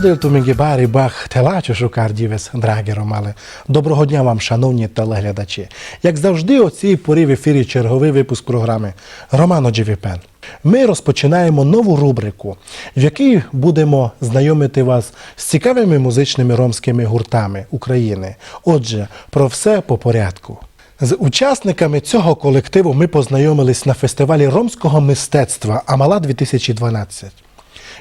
Дело Мінгібарі Бах Телачу Шукар Дівес Драгі Ромале. Доброго дня вам, шановні телеглядачі. Як завжди, о цій порі в ефірі черговий випуск програми Романо Дживіпен. Ми розпочинаємо нову рубрику, в якій будемо знайомити вас з цікавими музичними ромськими гуртами України. Отже, про все по порядку. З учасниками цього колективу ми познайомились на фестивалі ромського мистецтва Амала 2012.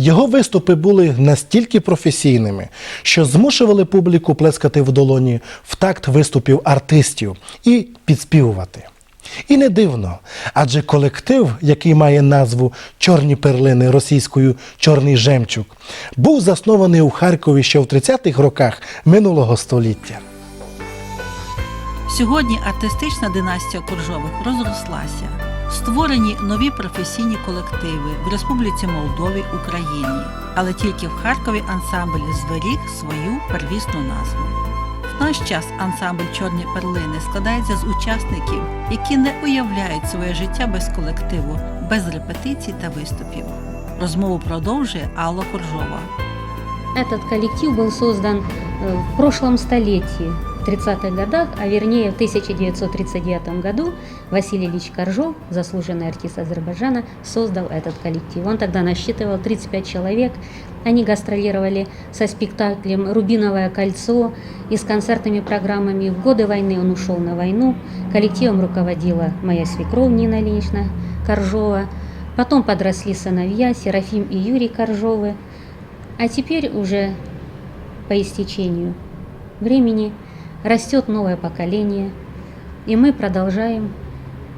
Його виступи були настільки професійними, що змушували публіку плескати в долоні в такт виступів артистів і підспівувати. І не дивно, адже колектив, який має назву Чорні перлини російською Чорний жемчуг, був заснований у Харкові ще в 30-х роках минулого століття. Сьогодні артистична династія Коржових розрослася. Створені нові професійні колективи в Республіці Молдові, Україні, але тільки в Харкові ансамбль зберіг свою первісну назву. В наш час ансамбль Чорні перлини складається з учасників, які не уявляють своє життя без колективу, без репетицій та виступів. Розмову продовжує Алла Коржова. Этот коллектив был создан э, в прошлом столетии, в 30-х годах, а вернее в 1939 году Василий Ильич Коржов, заслуженный артист Азербайджана, создал этот коллектив. Он тогда насчитывал 35 человек. Они гастролировали со спектаклем «Рубиновое кольцо» и с концертными программами. В годы войны он ушел на войну. Коллективом руководила моя свекровь Нина Ильинична Коржова. Потом подросли сыновья Серафим и Юрий Коржовы. А теперь уже по истечению времени растет новое поколение, и мы продолжаем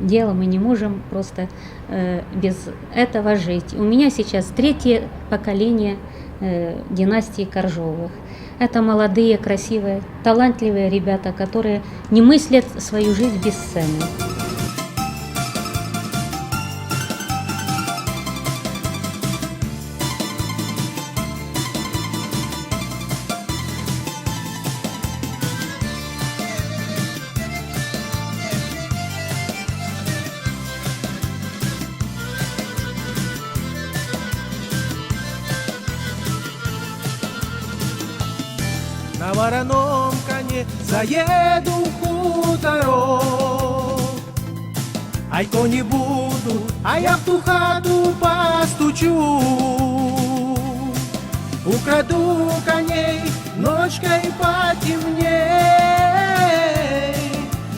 дело, мы не можем просто э, без этого жить. У меня сейчас третье поколение э, династии Коржовых. Это молодые, красивые, талантливые ребята, которые не мыслят свою жизнь без сцены. На вороном коне заеду хуторок. Ай то не буду, а я в ту хату постучу. Украду коней, ночкой потемней.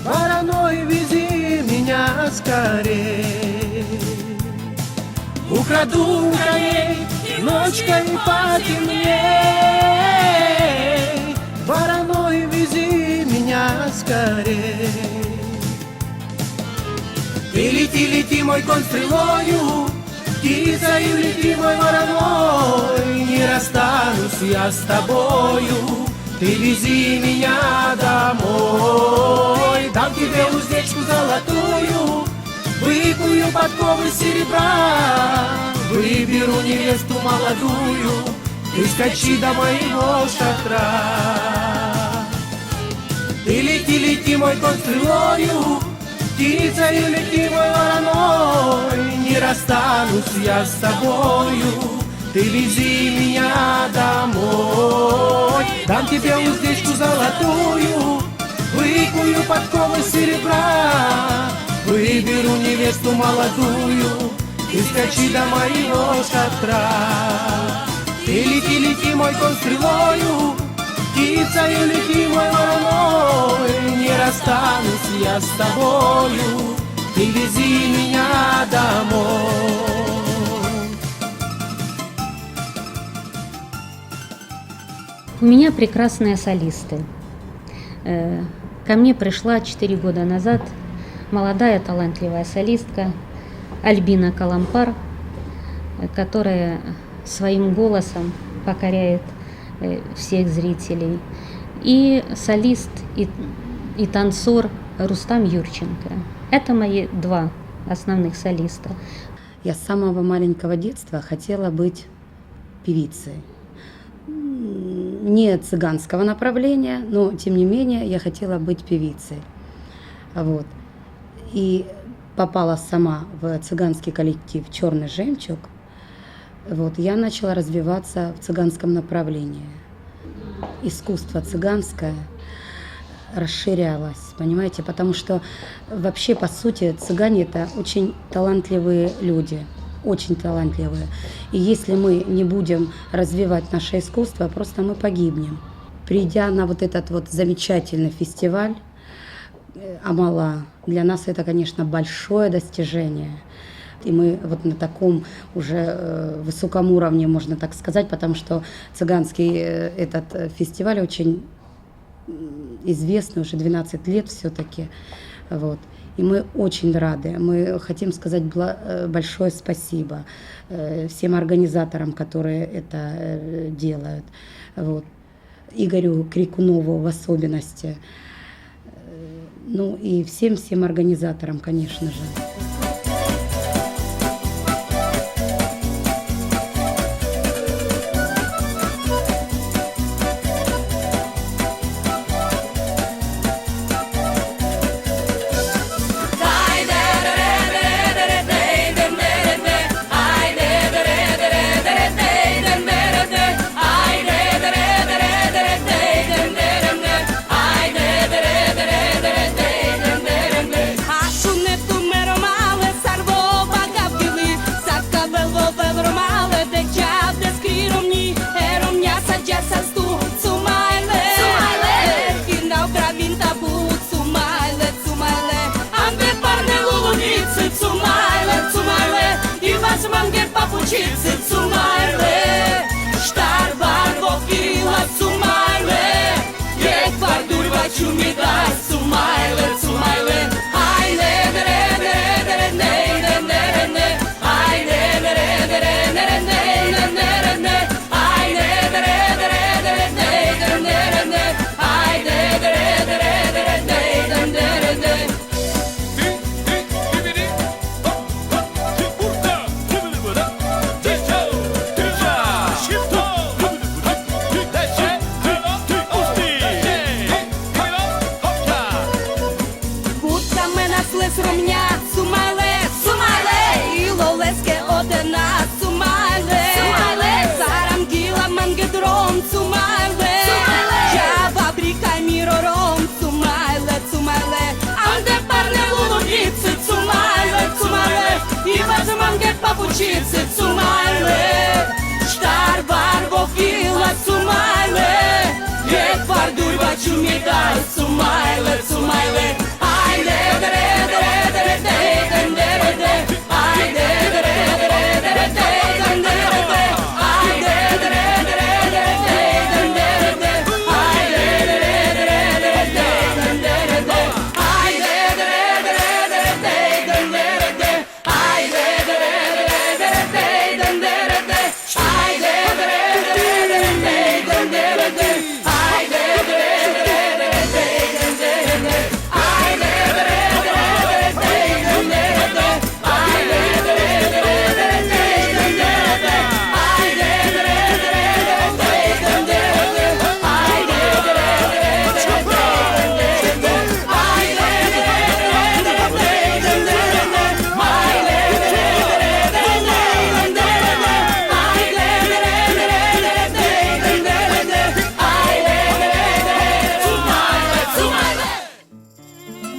Вороной вези меня скорей. Украду коней, ночкой потемней. Скорей. Ты лети, лети, мой конь стрелою, Птицею лети, мой вороной, Не расстанусь я с тобою, Ты вези меня домой. Дам тебе уздечку золотую, Выкую подковы серебра, Выберу невесту молодую, Ты скачи до моего шатра. Ты лети, лети, мой конь стрелою, Птицею лети, мой вороной, Не расстанусь я с тобою, Ты вези меня домой. Дам тебе уздечку золотую, Выкую подковы серебра, Выберу невесту молодую, И скачи до моего шатра. Ты лети, лети, мой конь стрелою, Птицею лети, мой вороной, Не расстанусь я с тобою, Ты вези меня домой. У меня прекрасные солисты. Э, Ко мне пришла 4 года назад молодая талантливая солистка Альбина Калампар, которая своим голосом покоряет всех зрителей. И солист, и, и танцор Рустам Юрченко. Это мои два основных солиста. Я с самого маленького детства хотела быть певицей. Не цыганского направления, но тем не менее я хотела быть певицей. Вот. И попала сама в цыганский коллектив Черный жемчуг. Вот, я начала развиваться в цыганском направлении. Искусство цыганское расширялось, понимаете, потому что вообще, по сути, цыгане это очень талантливые люди, очень талантливые. И если мы не будем развивать наше искусство, просто мы погибнем. Придя на вот этот вот замечательный фестиваль э, Амала, для нас это, конечно, большое достижение. И мы вот на таком уже э, высоком уровне, можно так сказать, потому что цыганский э, этот э, фестиваль очень известный, уже 12 лет все-таки. Вот. И мы очень рады. Мы хотим сказать большое спасибо всем организаторам, которые это делают. Вот. Игорю Крикунову в особенности. Ну и всем-всем организаторам, конечно же. Te me dás манге папучице, сумайле, штар барво філа, сумайле, є пардуй бачу мідай, сумайле, сумайле,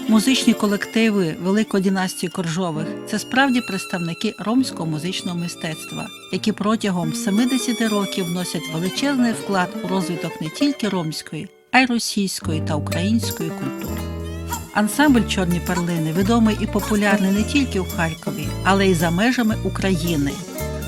Музичні колективи Великої династії Коржових це справді представники ромського музичного мистецтва, які протягом 70 років вносять величезний вклад у розвиток не тільки ромської, а й російської та української культури. Ансамбль Чорні перлини відомий і популярний не тільки у Харкові, але й за межами України.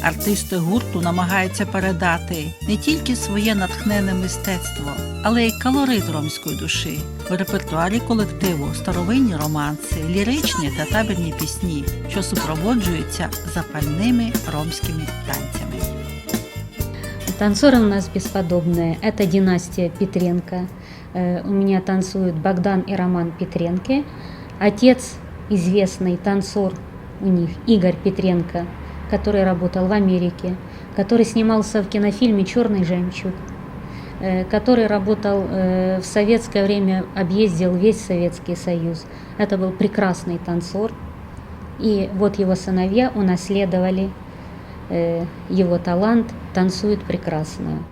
Артисти гурту намагаються передати не тільки своє натхнене мистецтво, але й колорит ромської душі. В репертуарі колективу старовинні романси, ліричні та табірні пісні, що супроводжуються запальними ромськими танцями. Танцоры у нас бесподобные. Это династия Петренко. Э, У меня танцуют Богдан и Роман Петренко. Отец известный танцор у них Игорь Петренко, который работал в Америке, который снимался в кинофильме «Черный жемчуг», э, который работал э, в советское время, объездил весь Советский Союз. Это был прекрасный танцор. И вот его сыновья унаследовали э, его талант танцует прекрасно.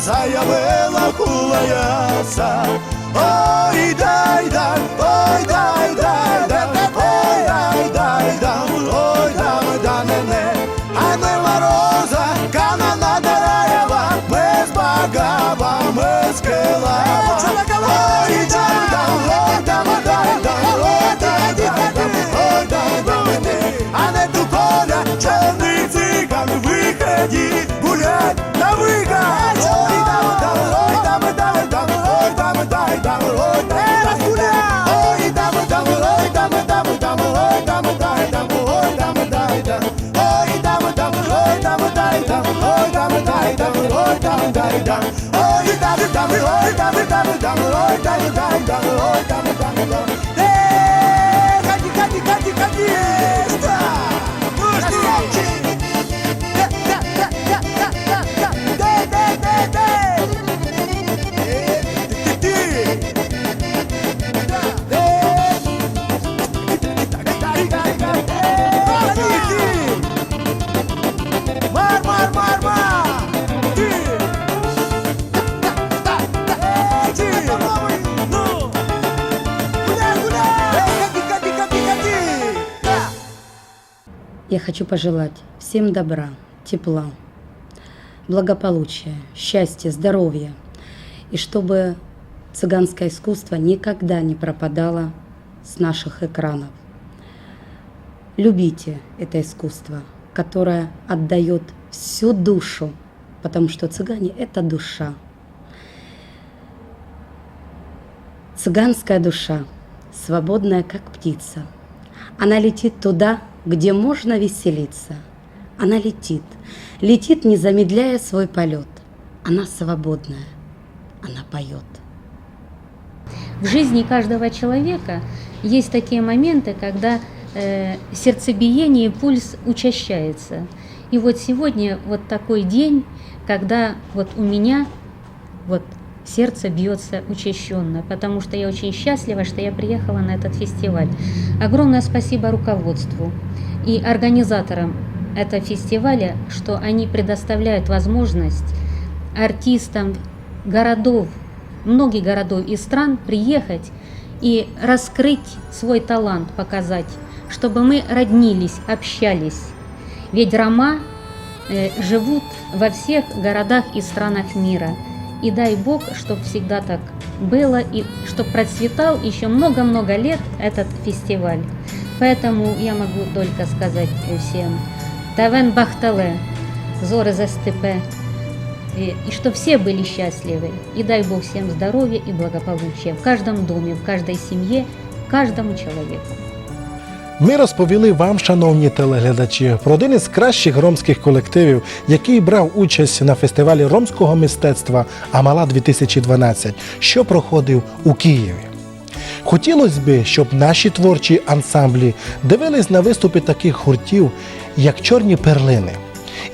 Заявила хулаяса. Ой, дам, дай, дам. Ой, дам, дам, ой, дам, дам, дам, ой, дам, дай, дам, ой, дам, дам, дам. Эй, ходи, ходи, ходи, ходи, ста! Красавчик! Я хочу пожелать всем добра, тепла, благополучия, счастья, здоровья. И чтобы цыганское искусство никогда не пропадало с наших экранов. Любите это искусство, которое отдает всю душу, потому что цыгане – это душа. Цыганская душа, свободная как птица. Она летит туда, где можно веселиться. Она летит, летит, не замедляя свой полет. Она свободная, она поет. В жизни каждого человека есть такие моменты, когда э, сердцебиение и пульс учащается. И вот сегодня вот такой день, когда вот у меня вот сердце бьется учащенно, потому что я очень счастлива, что я приехала на этот фестиваль. Огромное спасибо руководству и организаторам этого фестиваля, что они предоставляют возможность артистам городов, многих городов и стран приехать и раскрыть свой талант, показать, чтобы мы роднились, общались. Ведь рома э, живут во всех городах и странах мира. И дай Бог, чтобы всегда так было, и чтобы процветал еще много-много лет этот фестиваль. Поэтому я могу только сказать всем, Тавен Бахтале, Зоры за степе, и, и что все были счастливы. И дай Бог всем здоровья и благополучия в каждом доме, в каждой семье, каждому человеку. Ми розповіли вам, шановні телеглядачі, про один із кращих ромських колективів, який брав участь на фестивалі ромського мистецтва Амала 2012, що проходив у Києві. Хотілося б, щоб наші творчі ансамблі дивились на виступи таких гуртів, як Чорні перлини,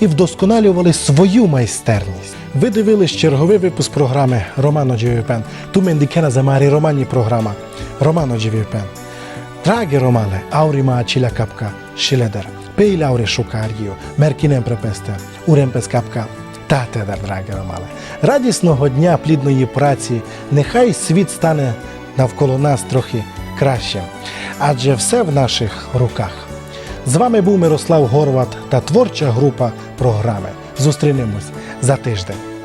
і вдосконалювали свою майстерність. Ви дивились черговий випуск програми Романо Джевіпен. Ту мендікена замарі романі програма Романо Джевіпен. Drage romale, aurima acilea capca, șileder, pe ilaure шукар'ю, меркінем припесте, уремпес капка, та тедер, драге ромале. Радісного дня плідної праці, нехай світ стане навколо нас трохи кращим, адже все в наших руках. З вами був Мирослав Горват та творча група програми. Зустрінемось за тиждень.